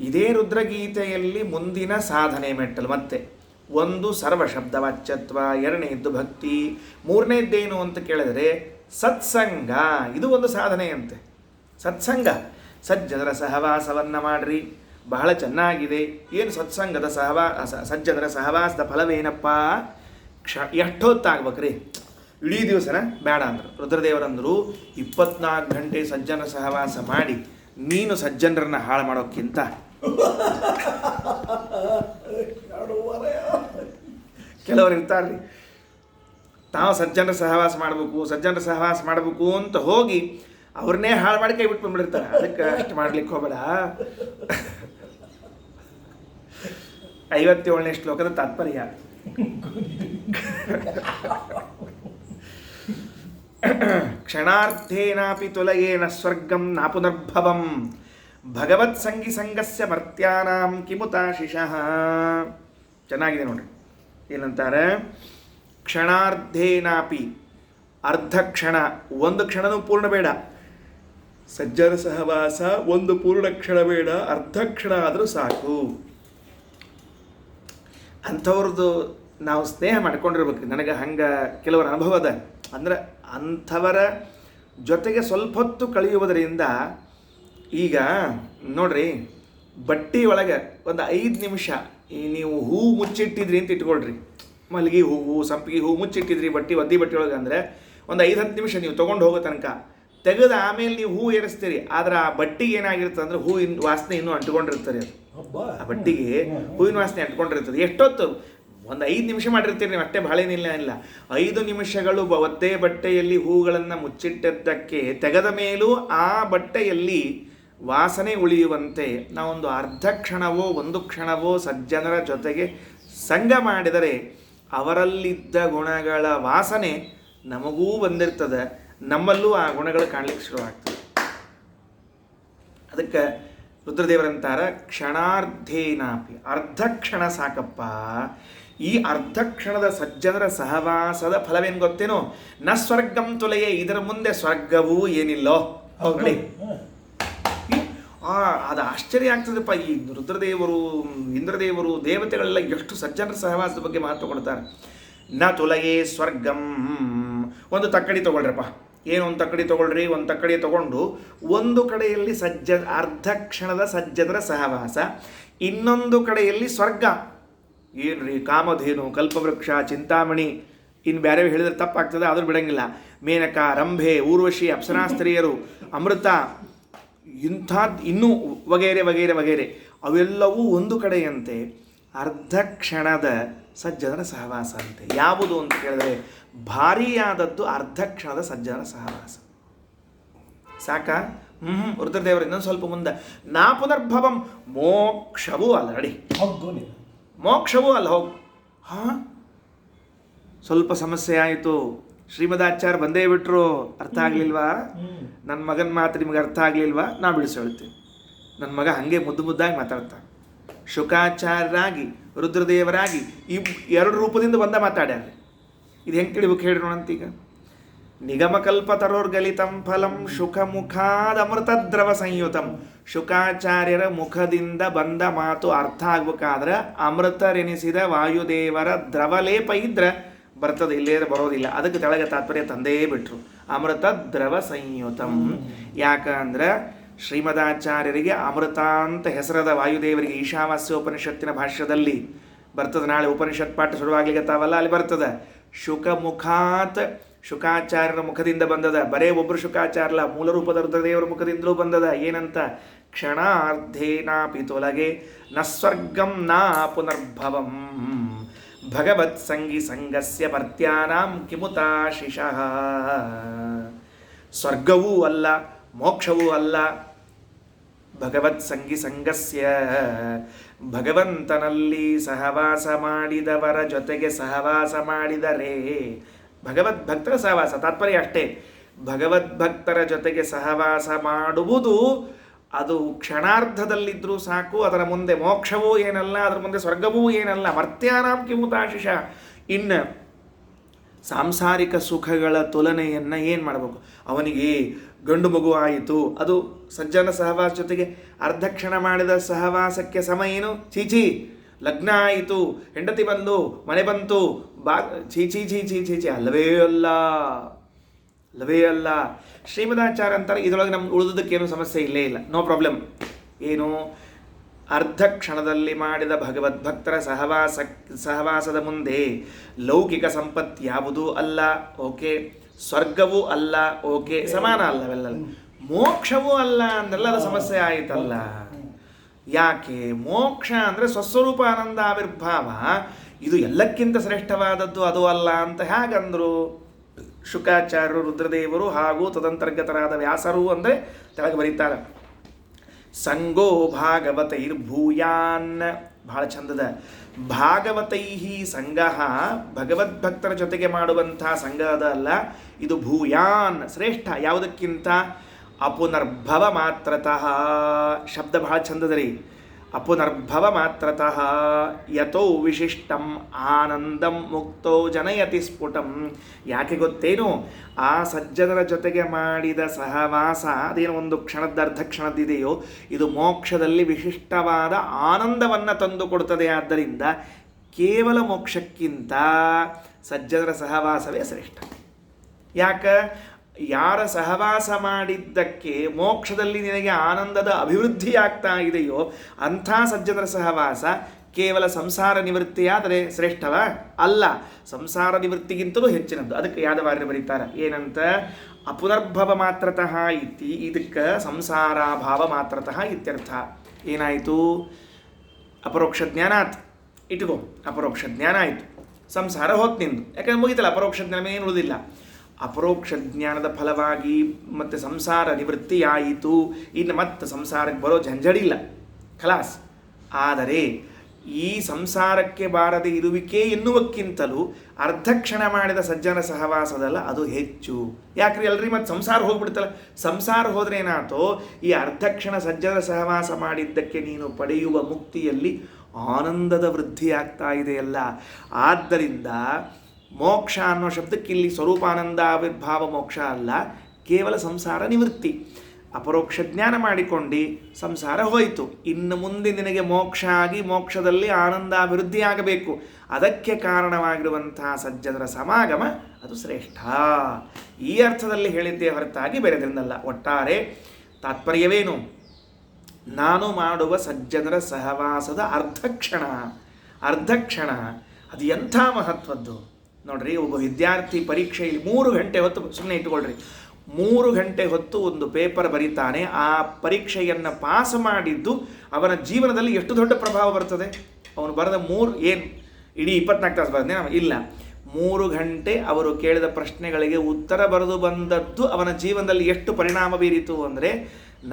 ಇದೇ ರುದ್ರಗೀತೆಯಲ್ಲಿ ಮುಂದಿನ ಸಾಧನೆ ಮೆಟ್ಟಲು. ಮತ್ತೆ, ಒಂದು ಸರ್ವ ಶಬ್ದವಾಚ್ಯತ್ವ ಎರಡನೇದ್ದು ಭಕ್ತಿ, ಮೂರನೇದ್ದೇನು ಅಂತ ಕೇಳಿದರೆ ಸತ್ಸಂಗ, ಇದು ಒಂದು ಸಾಧನೆಯಂತೆ. ಸತ್ಸಂಗ, ಸಜ್ಜನರ ಸಹವಾಸವನ್ನು ಮಾಡ್ರಿ. ಬಹಳ ಚೆನ್ನಾಗಿದೆ. ಏನು ಸತ್ಸಂಗದ ಸಹವಾ ಸಜ್ಜನರ ಸಹವಾಸದ ಫಲವೇನಪ್ಪ? ಕ್ಷ, ಎಷ್ಟೊತ್ತಾಗ್ಬೇಕ್ರಿ? ಇಡೀ ದಿವಸನ ಬೇಡ ಅಂದರು. ರುದ್ರದೇವರಂದರು ಇಪ್ಪತ್ನಾಲ್ಕು ಗಂಟೆ ಸಜ್ಜನ ಸಹವಾಸ ಮಾಡಿ, ನೀನು ಸಜ್ಜನರನ್ನ ಹಾಳು ಮಾಡೋಕ್ಕಿಂತ ಕೆಲವರು ತಾವು ಸಜ್ಜನರ ಸಹವಾಸ ಮಾಡಬೇಕು, ಸಜ್ಜನರ ಸಹವಾಸ ಮಾಡಬೇಕು ಅಂತ ಹೋಗಿ ಅವ್ರನ್ನೇ ಹಾಳು ಮಾಡಿ ಕೈ ಬಿಟ್ಟು ಬಂದ್ಬಿಡಿರ್ತಾರೆ ಅದಕ್ಕೆ ಅಷ್ಟು ಮಾಡ್ಲಿಕ್ಕೆ ಹೋಗಬೇಡ. ಐವತ್ತೇಳನೇ ಶ್ಲೋಕದ ತಾತ್ಪರ್ಯ. ಕ್ಷಣಾರ್ಥೇನಾಪಿ ತುಲಯೇನ ಸ್ವರ್ಗಂ ನಾ ಪುನರ್ಭವಂ ಭಗವತ್ ಸಂಗಿ ಸಂಗಸ್ಯ ಮರ್ತ್ಯಾನಾಂ ಕಿಮುತಾಶಿಷಃ ಚೆನ್ನಾಗಿದೆ ನೋಡ್ರಿ. ಏನಂತಾರೆ? ಕ್ಷಣಾರ್ಧೇನಾಪಿ, ಅರ್ಧ ಕ್ಷಣ, ಒಂದು ಕ್ಷಣನೂ ಪೂರ್ಣ ಬೇಡ. ಸಜ್ಜನ ಸಹವಾಸ, ಒಂದು ಪೂರ್ಣ ಕ್ಷಣ ಬೇಡ, ಅರ್ಧ ಕ್ಷಣ ಆದರೂ ಸಾಕು. ಅಂಥವ್ರದ್ದು ನಾವು ಸ್ನೇಹ ಮಾಡ್ಕೊಂಡಿರ್ಬೇಕು ನನಗೆ ಹಂಗೆ ಕೆಲವರ ಅನುಭವ ಅದ. ಅಂದ್ರೆ ಅಂಥವರ ಜೊತೆಗೆ ಸ್ವಲ್ಪ ಹೊತ್ತು ಕಳೆಯುವುದರಿಂದ ಈಗ ನೋಡ್ರಿ ಬಟ್ಟಿ ಒಳಗೆ ಒಂದು ಐದು ನಿಮಿಷ ಈ ನೀವು ಹೂ ಮುಚ್ಚಿಟ್ಟಿದ್ರಿ ಅಂತ ಇಟ್ಕೊಳ್ರಿ. ಮಲ್ಲಿಗೆ ಹೂವು ಸಂಪಿಗೆ ಹೂವು ಮುಚ್ಚಿಟ್ಟಿದ್ರಿ ಬಟ್ಟಿ ಒದ್ದಿ ಬಟ್ಟೆ ಒಳಗೆ ಅಂದರೆ ಒಂದು ಐದು ಹತ್ತು ನಿಮಿಷ ನೀವು ತೊಗೊಂಡು ಹೋಗೋ ತನಕ ತೆಗೆದು ಆಮೇಲೆ ನೀವು ಹೂ ಏರಿಸ್ತೀರಿ. ಆದ್ರೆ ಆ ಬಟ್ಟಿಗೆ ಏನಾಗಿರುತ್ತೆ ಅಂದ್ರೆ ಹೂವಿನ ವಾಸನೆ ಇನ್ನೂ ಅಂಟ್ಕೊಂಡಿರ್ತಾರೆ ಅದು. ಆ ಬಟ್ಟಿಗೆ ಹೂವಿನ ವಾಸನೆ ಅಂಟ್ಕೊಂಡಿರ್ತದೆ ಎಷ್ಟೊತ್ತು? ಒಂದು ಐದು ನಿಮಿಷ ಮಾಡಿರ್ತೀರಿ ನೀವು ಅಷ್ಟೇ ಭಾಳೇನಿಲ್ಲ ಇಲ್ಲ ಐದು ನಿಮಿಷಗಳು ಒತ್ತೆ ಒದ್ದೆ ಬಟ್ಟೆಯಲ್ಲಿ ಹೂಗಳನ್ನು ಮುಚ್ಚಿಟ್ಟದ್ದಕ್ಕೆ ತೆಗೆದ ಮೇಲೂ ಆ ಬಟ್ಟೆಯಲ್ಲಿ ವಾಸನೆ ಉಳಿಯುವಂತೆ ನಾವೊಂದು ಅರ್ಧ ಕ್ಷಣವೋ ಒಂದು ಕ್ಷಣವೋ ಸಜ್ಜನರ ಜೊತೆಗೆ ಸಂಘ ಮಾಡಿದರೆ ಅವರಲ್ಲಿದ್ದ ಗುಣಗಳ ವಾಸನೆ ನಮಗೂ ಬಂದಿರ್ತದೆ. ನಮ್ಮಲ್ಲೂ ಆ ಗುಣಗಳು ಕಾಣಲಿಕ್ಕೆ ಶುರುವಾಗ್ತದೆ. ಅದಕ್ಕೆ ರುದ್ರದೇವರಂತಾರ ಕ್ಷಣಾರ್ಧೇನಾಪಿ ಅರ್ಧ ಕ್ಷಣ ಸಾಕಪ್ಪ. ಈ ಅರ್ಧ ಕ್ಷಣದ ಸಜ್ಜನರ ಸಹವಾಸದ ಫಲವೇನು ಗೊತ್ತೇನೋ? ನ ಸ್ವರ್ಗಂ ತುಲೆಯೇ ಇದರ ಮುಂದೆ ಸ್ವರ್ಗವೂ ಏನಿಲ್ಲೋ? ಆ ಅದು ಆಶ್ಚರ್ಯ ಆಗ್ತದಪ್ಪ ಈ ರುದ್ರದೇವರು, ಇಂದ್ರದೇವರು, ದೇವತೆಗಳೆಲ್ಲ ಎಷ್ಟು ಸಜ್ಜನರ ಸಹವಾಸದ ಬಗ್ಗೆ ಮಾತು ಕೊಡ್ತಾರೆ ನ ತುಲಯೇ ಸ್ವರ್ಗಂ. ಒಂದು ತಕ್ಕಡಿ ತಗೊಳ್ರಪ್ಪ. ಏನು ಒಂದು ತಕ್ಕಡಿ ತಗೊಳ್ರಿ? ಒಂದು ತಕ್ಕಡಿ ತೊಗೊಂಡು ಒಂದು ಕಡೆಯಲ್ಲಿ ಸಜ್ಜ, ಅರ್ಧ ಕ್ಷಣದ ಸಜ್ಜನರ ಸಹವಾಸ, ಇನ್ನೊಂದು ಕಡೆಯಲ್ಲಿ ಸ್ವರ್ಗ. ಏನ್ರಿ ಕಾಮಧೇನು, ಕಲ್ಪವೃಕ್ಷ, ಚಿಂತಾಮಣಿ ಇನ್ನು ಬೇರೆ ಹೇಳಿದ್ರೆ ತಪ್ಪಾಗ್ತದೆ, ಆದರೂ ಬಿಡಂಗಿಲ್ಲ. ಮೇನಕ, ರಂಭೆ, ಊರ್ವಶಿ, ಅಪ್ಸರಾಸ್ತ್ರೀಯರು, ಅಮೃತ ಇಂಥದ್ದು ಇನ್ನೂ ವಗೇರೆ ವಗೇರೆ ವಗೇರೆ ಅವೆಲ್ಲವೂ ಒಂದು ಕಡೆಯಂತೆ ಅರ್ಧ ಕ್ಷಣದ ಸಜ್ಜನರ ಸಹವಾಸ ಅಂತೆ. ಯಾವುದು ಅಂತ ಕೇಳಿದ್ರೆ ಭಾರಿಯಾದದ್ದು ಅರ್ಧ ಕ್ಷಣದ ಸಜ್ಜನರ ಸಹವಾಸ. ಸಾಕ? ಹ್ಞೂ ರುದ್ರದೇವರು ಇನ್ನೊಂದು ಸ್ವಲ್ಪ ಮುಂದೆ. ನಾ ಪುನರ್ಭವಂ ಮೋಕ್ಷವೂ ಅಲ್ಲ ನಡಿ. ಮೋಕ್ಷವೂ ಅಲ್ಲ ಹೋಗು. ಹಾಂ? ಸ್ವಲ್ಪ ಸಮಸ್ಯೆ ಆಯಿತು. ಶ್ರೀಮದಾಚಾರ್ಯ ಬಂದೇ ಬಿಟ್ರು ಅರ್ಥ ಆಗಲಿಲ್ವಾ? ನನ್ನ ಮಗನ ಮಾತು ನಿಮಗೆ ಅರ್ಥ ಆಗಲಿಲ್ವಾ? ನಾ ಬಿಡಿಸೇಳ್ತೀನಿ ನನ್ನ ಮಗ ಹಾಗೆ ಮುದ್ದು ಮುದ್ದಾಗಿ ಮಾತಾಡ್ತಾನೆ. ಶುಕಾಚಾರ್ಯರಾಗಿ ರುದ್ರದೇವರಾಗಿ ಇಬ್ ಎರಡು ರೂಪದಿಂದ ಬಂದ ಮಾತಾಡ್ಯಾರ ಇದು ಹೆಂಗೆ ತಿಳಿಬೇಕು ಹೇಳಿ ನೋಡಂತೀಗ ನಿಗಮಕಲ್ಪತರೋರ್ಗಲಿತಂ ಫಲಂ ಶುಕ ಮುಖಾದ ಅಮೃತದ್ರವ ಸಂಯುತಂ. ಶುಕಾಚಾರ್ಯರ ಮುಖದಿಂದ ಬಂದ ಮಾತು ಅರ್ಥ ಆಗ್ಬೇಕಾದ್ರೆ ಅಮೃತರೆನಿಸಿದ ವಾಯುದೇವರ ದ್ರವಲೇಪ ಇದ್ರೆ ಬರ್ತದೆ, ಇಲ್ಲೇ ಬರೋದಿಲ್ಲ. ಅದಕ್ಕೆ ತೆಳಗೆ ತಾತ್ಪರ್ಯ ತಂದೇ ಬಿಟ್ರು. ಅಮೃತ ದ್ರವ ಸಂಯುತಂ. ಯಾಕಂದ್ರೆ ಶ್ರೀಮದಾಚಾರ್ಯರಿಗೆ ಅಮೃತ ಅಂತ ಹೆಸರದ ವಾಯುದೇವರಿಗೆ ಈಶಾವಾಸ್ಯ ಉಪನಿಷತ್ತಿನ ಭಾಷ್ಯದಲ್ಲಿ ಬರ್ತದೆ. ನಾಳೆ ಉಪನಿಷತ್ ಪಾಠ ಶುರುವಾಗ್ಲಿಕ್ಕತ್ತಾವಲ್ಲ ಅಲ್ಲಿ ಬರ್ತದೆ. ಶುಕ ಮುಖಾತ್ ಶುಕಾಚಾರ್ಯರ ಮುಖದಿಂದ ಬಂದದ. ಬರೇ ಒಬ್ಬರು ಶುಕಾಚಾರ್ಯಲ್ಲ ಮೂಲ ರೂಪದ ರುದ್ರದೇವರ ಮುಖದಿಂದಲೂ ಬಂದದ. ಏನಂತ? ಕ್ಷಣಾರ್ಧೇನಾಪಿ ತೊಲಗೆ, ನ ಸ್ವರ್ಗಂ ನಾ ಪುನರ್ಭವಂ. ಭಗವತ್ ಸಂಗಿ ಸಂಗಸ್ಯ ಕಿಮುತಾ ಕಿಮುತಾಶಿಷಃ ಸ್ವರ್ಗವೂ ಅಲ್ಲ, ಮೋಕ್ಷವೂ ಅಲ್ಲ. ಭಗವತ್ ಸಂಗಿ ಸಂಗಸ್ಯ, ಭಗವಂತನಲ್ಲಿ ಸಹವಾಸ ಮಾಡಿದವರ ಜೊತೆಗೆ ಸಹವಾಸ ಮಾಡಿದರೆ, ಭಗವದ್ ಭಕ್ತರ ಸಹವಾಸ, ತಾತ್ಪರ್ಯ ಅಷ್ಟೇ. ಭಗವದ್ಭಕ್ತರ ಜೊತೆಗೆ ಸಹವಾಸ ಮಾಡುವುದು ಅದು ಕ್ಷಣಾರ್ಧದಲ್ಲಿದ್ದರೂ ಸಾಕು, ಅದರ ಮುಂದೆ ಮೋಕ್ಷವೂ ಏನಲ್ಲ, ಅದರ ಮುಂದೆ ಸ್ವರ್ಗವೂ ಏನಲ್ಲ. ಮರ್ತ್ಯಾನಾಂ ಕಿಮುತಾಶಿಷ ಇನ್ನು ಸಾಂಸಾರಿಕ ಸುಖಗಳ ತುಲನೆಯನ್ನು ಏನು ಮಾಡಬೇಕು? ಅವನಿಗೆ ಗಂಡು ಮಗು ಆಯಿತು. ಅದು ಸಜ್ಜನ ಸಹವಾಸ ಜೊತೆಗೆ ಅರ್ಧಕ್ಷಣ ಮಾಡಿದ ಸಹವಾಸಕ್ಕೆ ಸಮ ಏನು? ಚೀಚಿ ಲಗ್ನ ಆಯಿತು. ಹೆಂಡತಿ ಬಂದು, ಮನೆ ಬಂತು. ಬಾ ಚೀಚಿ ಚೀಚಿ ಚೀಚಿ ಅಲ್ಲವೇ ಅಲ್ಲ. ಅಲ್ಲವೇ ಅಲ್ಲ? ಶ್ರೀಮದಾಚಾರ್ಯ ಅಂತಾರೆ, ಇದರೊಳಗೆ ನಮ್ಮ ಏನು ಸಮಸ್ಯೆ ಇಲ್ಲೇ ಇಲ್ಲ. ನೋ ಪ್ರಾಬ್ಲಮ್ ಏನು? ಅರ್ಧ ಕ್ಷಣದಲ್ಲಿ ಮಾಡಿದ ಭಗವದ್ಭಕ್ತರ ಸಹವಾಸ, ಸಹವಾಸದ ಮುಂದೆ ಲೌಕಿಕ ಸಂಪತ್ತು ಯಾವುದೂ ಅಲ್ಲ? ಓಕೆ. ಸ್ವರ್ಗವೂ ಅಲ್ಲ? ಓಕೆ. ಸಮಾನ ಅಲ್ಲವೆಲ್ಲ ಮೋಕ್ಷವೂ ಅಲ್ಲ ಅಂದೆಲ್ಲದ ಸಮಸ್ಯೆ ಆಯಿತಲ್ಲ. ಯಾಕೆ? ಮೋಕ್ಷ ಅಂದರೆ ಸ್ವಸ್ವರೂಪ ಆನಂದ ಆವಿರ್ಭಾವ. ಇದು ಎಲ್ಲಕ್ಕಿಂತ ಶ್ರೇಷ್ಠವಾದದ್ದು ಅದು ಅಲ್ಲ ಅಂತ ಹೇಗಂದ್ರು? ಶುಕಾಚಾರ್ಯರು ರುದ್ರದೇವರು ಹಾಗೂ ತದಂತರ್ಗತರಾದ ವ್ಯಾಸರು ಅಂದರೆ ತೆಳಗೆ ಬರೀತಾರೆ. ಸಂಗೋ ಭಾಗವತೈರ್ ಭೂಯಾನ್. ಬಹಳ ಚಂದದ. ಭಾಗವತೈ ಸಂಘ ಭಗವದ್ಭಕ್ತರ ಜೊತೆಗೆ ಮಾಡುವಂಥ ಸಂಘ ಅಲ್ಲ, ಇದು ಭೂಯಾನ್, ಶ್ರೇಷ್ಠ. ಯಾವುದಕ್ಕಿಂತ? ಅಪುನರ್ಭವ ಮಾತ್ರತಃ. ಶಬ್ದ ಬಹಳ ಚಂದದ ರೀ. ಅಪುನರ್ಭವ ಮಾತ್ರತಃ ಯಥೋ ವಿಶಿಷ್ಟಂ ಆನಂದಂ ಮುಕ್ತೋ ಜನಯತಿ ಸ್ಫುಟಂ. ಯಾಕೆ ಗೊತ್ತೇನು? ಆ ಸಜ್ಜನರ ಜೊತೆಗೆ ಮಾಡಿದ ಸಹವಾಸ, ಅದೇನು ಒಂದು ಕ್ಷಣದ ಅರ್ಧ ಕ್ಷಣದಿದೆಯೋ ಇದು ಮೋಕ್ಷದಲ್ಲಿ ವಿಶಿಷ್ಟವಾದ ಆನಂದವನ್ನು ತಂದುಕೊಡುತ್ತದೆ. ಆದ್ದರಿಂದ ಕೇವಲ ಮೋಕ್ಷಕ್ಕಿಂತ ಸಜ್ಜನರ ಸಹವಾಸವೇ ಶ್ರೇಷ್ಠ. ಯಾಕ? ಯಾರ ಸಹವಾಸ ಮಾಡಿದ್ದಕ್ಕೆ ಮೋಕ್ಷದಲ್ಲಿ ನಿನಗೆ ಆನಂದದ ಅಭಿವೃದ್ಧಿ ಆಗ್ತಾ ಇದೆಯೋ ಅಂಥ ಸಜ್ಜನರ ಸಹವಾಸ ಕೇವಲ ಸಂಸಾರ ನಿವೃತ್ತಿಯಾದರೆ ಶ್ರೇಷ್ಠವ ಅಲ್ಲ. ಸಂಸಾರ ನಿವೃತ್ತಿಗಿಂತಲೂ ಹೆಚ್ಚಿನದ್ದು. ಅದಕ್ಕೆ ಯಾದವಾರ್ಯ ಬರೀತಾರೆ, ಏನಂತ? ಅಪುನರ್ಭವ ಮಾತ್ರತಃ ಇತಿ, ಇದಕ್ಕೆ ಸಂಸಾರಾಭಾವ ಮಾತ್ರತಃ ಇತ್ಯರ್ಥ. ಏನಾಯಿತು? ಅಪರೋಕ್ಷ ಜ್ಞಾನ ಆತ್. ಇಟ್ಕೋ, ಅಪರೋಕ್ಷ ಜ್ಞಾನ ಆಯಿತು. ಸಂಸಾರ ಹೋತ್ ನಿಂದು. ಯಾಕಂದ್ರೆ ಮುಗಿತಲ್ಲ, ಅಪರೋಕ್ಷ ಜ್ಞಾನ ಏನು ಉಳಿದಿಲ್ಲ. ಅಪರೋಕ್ಷ ಜ್ಞಾನದ ಫಲವಾಗಿ ಮತ್ತು ಸಂಸಾರ ನಿವೃತ್ತಿಯಾಯಿತು. ಇನ್ನು ಮತ್ತೆ ಸಂಸಾರಕ್ಕೆ ಬರೋ ಜಂಜಡಿಲ್ಲ ಖಲಾಸ್. ಆದರೆ ಈ ಸಂಸಾರಕ್ಕೆ ಬಾರದೆ ಇರುವಿಕೆ ಎನ್ನುವಕ್ಕಿಂತಲೂ ಅರ್ಧಕ್ಷಣ ಮಾಡಿದ ಸಜ್ಜನ ಸಹವಾಸದಲ್ಲ ಅದು ಹೆಚ್ಚು. ಯಾಕ್ರಿ ಅಲ್ರಿ ಮತ್ತೆ ಸಂಸಾರ ಹೋಗ್ಬಿಡ್ತಲ್ಲ? ಸಂಸಾರ ಹೋದ್ರೆ ಏನಾತೋ ಈ ಅರ್ಧಕ್ಷಣ ಸಜ್ಜನ ಸಹವಾಸ ಮಾಡಿದ್ದಕ್ಕೆ ನೀನು ಪಡೆಯುವ ಮುಕ್ತಿಯಲ್ಲಿ ಆನಂದದ ವೃದ್ಧಿ ಆಗ್ತಾ ಇದೆಯಲ್ಲ. ಆದ್ದರಿಂದ ಮೋಕ್ಷ ಅನ್ನೋ ಶಬ್ದಕ್ಕೆ ಇಲ್ಲಿ ಸ್ವರೂಪಾನಂದ ಆವಿರ್ಭಾವ ಮೋಕ್ಷ ಅಲ್ಲ, ಕೇವಲ ಸಂಸಾರ ನಿವೃತ್ತಿ. ಅಪರೋಕ್ಷ ಜ್ಞಾನ ಮಾಡಿಕೊಂಡು ಸಂಸಾರ ಹೋಯಿತು. ಇನ್ನು ಮುಂದೆ ನಿನಗೆ ಮೋಕ್ಷ ಆಗಿ ಮೋಕ್ಷದಲ್ಲಿ ಆನಂದ ಅಭಿವೃದ್ಧಿ ಆಗಬೇಕು ಅದಕ್ಕೆ ಕಾರಣವಾಗಿರುವಂತಹ ಸಜ್ಜನರ ಸಮಾಗಮ ಅದು ಶ್ರೇಷ್ಠ. ಈ ಅರ್ಥದಲ್ಲಿ ಹೇಳಿದ್ದೇ ಹೊರತಾಗಿ ಬೇರೆದ್ರಿಂದಲ್ಲ. ಒಟ್ಟಾರೆ ತಾತ್ಪರ್ಯವೇನು? ನಾನು ಮಾಡುವ ಸಜ್ಜನರ ಸಹವಾಸದ ಅರ್ಧಕ್ಷಣ. ಅರ್ಧಕ್ಷಣ, ಅದು ಎಂಥ ಮಹತ್ವದ್ದು? ನೋಡ್ರಿ, ಒಬ್ಬ ವಿದ್ಯಾರ್ಥಿ ಪರೀಕ್ಷೆಯಲ್ಲಿ ಮೂರು ಗಂಟೆ ಹೊತ್ತು ಸುಮ್ಮನೆ ಇಟ್ಕೊಳ್ರಿ. ಮೂರು ಗಂಟೆ ಹೊತ್ತು ಒಂದು ಪೇಪರ್ ಬರೀತಾನೆ, ಆ ಪರೀಕ್ಷೆಯನ್ನು ಪಾಸ್ ಮಾಡಿದ್ದು ಅವನ ಜೀವನದಲ್ಲಿ ಎಷ್ಟು ದೊಡ್ಡ ಪ್ರಭಾವ ಬರ್ತದೆ? ಅವನು ಬರೆದ ಮೂರು, ಏನು? ಇಡೀ ಇಪ್ಪತ್ನಾಲ್ಕು ತಾಸು ಬರೆದೇ ಇಲ್ಲ. ಮೂರು ಗಂಟೆ ಅವರು ಕೇಳಿದ ಪ್ರಶ್ನೆಗಳಿಗೆ ಉತ್ತರ ಬರೆದು ಬಂದದ್ದು ಅವನ ಜೀವನದಲ್ಲಿ ಎಷ್ಟು ಪರಿಣಾಮ ಬೀರಿತು ಅಂದರೆ,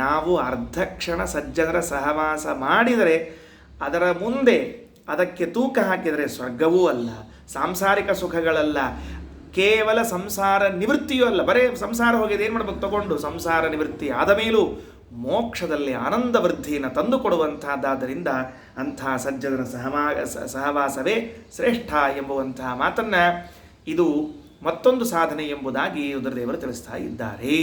ನಾವು ಅರ್ಧ ಕ್ಷಣ ಸಜ್ಜನರ ಸಹವಾಸ ಮಾಡಿದರೆ, ಅದರ ಮುಂದೆ ಅದಕ್ಕೆ ತೂಕ ಹಾಕಿದರೆ ಸ್ವರ್ಗವೂ ಅಲ್ಲ. ಸಾಂಸಾರಿಕ ಸುಖಗಳಲ್ಲ, ಕೇವಲ ಸಂಸಾರ ನಿವೃತ್ತಿಯೂ ಅಲ್ಲ. ಬರೇ ಸಂಸಾರ ಹೋಗಿದೆ ಏನು ಮಾಡ್ಬೇಕು? ತಗೊಂಡು ಸಂಸಾರ ನಿವೃತ್ತಿ ಆದ ಮೇಲೂ ಮೋಕ್ಷದಲ್ಲಿ ಆನಂದ ವೃದ್ಧಿಯನ್ನು ತಂದುಕೊಡುವಂತಹದ್ದಾದ್ದರಿಂದ ಅಂಥ ಸಜ್ಜನರ ಸಹಮಾ ಸಹವಾಸವೇ ಶ್ರೇಷ್ಠ ಎಂಬುವಂತಹ ಮಾತನ್ನು ಇದು ಮತ್ತೊಂದು ಸಾಧನೆ ಎಂಬುದಾಗಿ ರುದ್ರದೇವರು ತಿಳಿಸ್ತಾ ಇದ್ದಾರೆ.